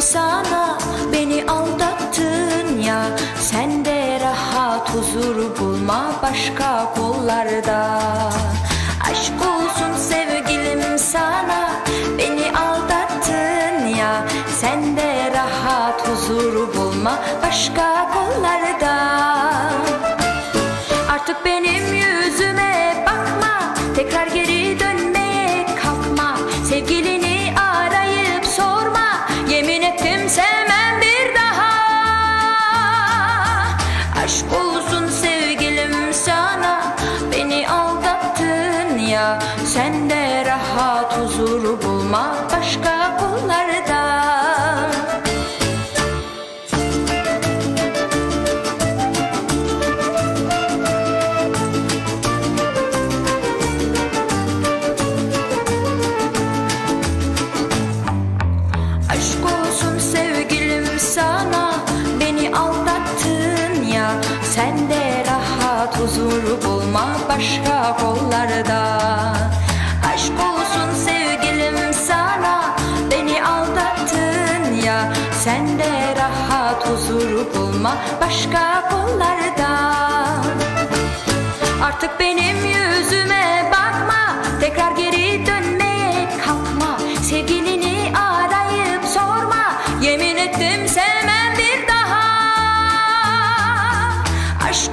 sana Beni aldattın ya. Sen de rahat huzur bulma başka kollarda. Aşk olsun sevgilim sana Beni aldattın ya. Sen de rahat huzur bulma başka kollarda. Artık benim yüzüme bakma Tekrar geri dönmeye kalkma. Sevgilini bulma Başka kollarda Aşk olsun sevgilim sana Beni aldattın ya. Sen de rahat huzur bulma başka kollarda Sen de rahat huzuru bulma başka kollarda. Artık benim yüzüme bakma Tekrar geri dönmeye kalkma. Sevgilini arayıp sorma Yemin ettim sevmem bir daha. Aşk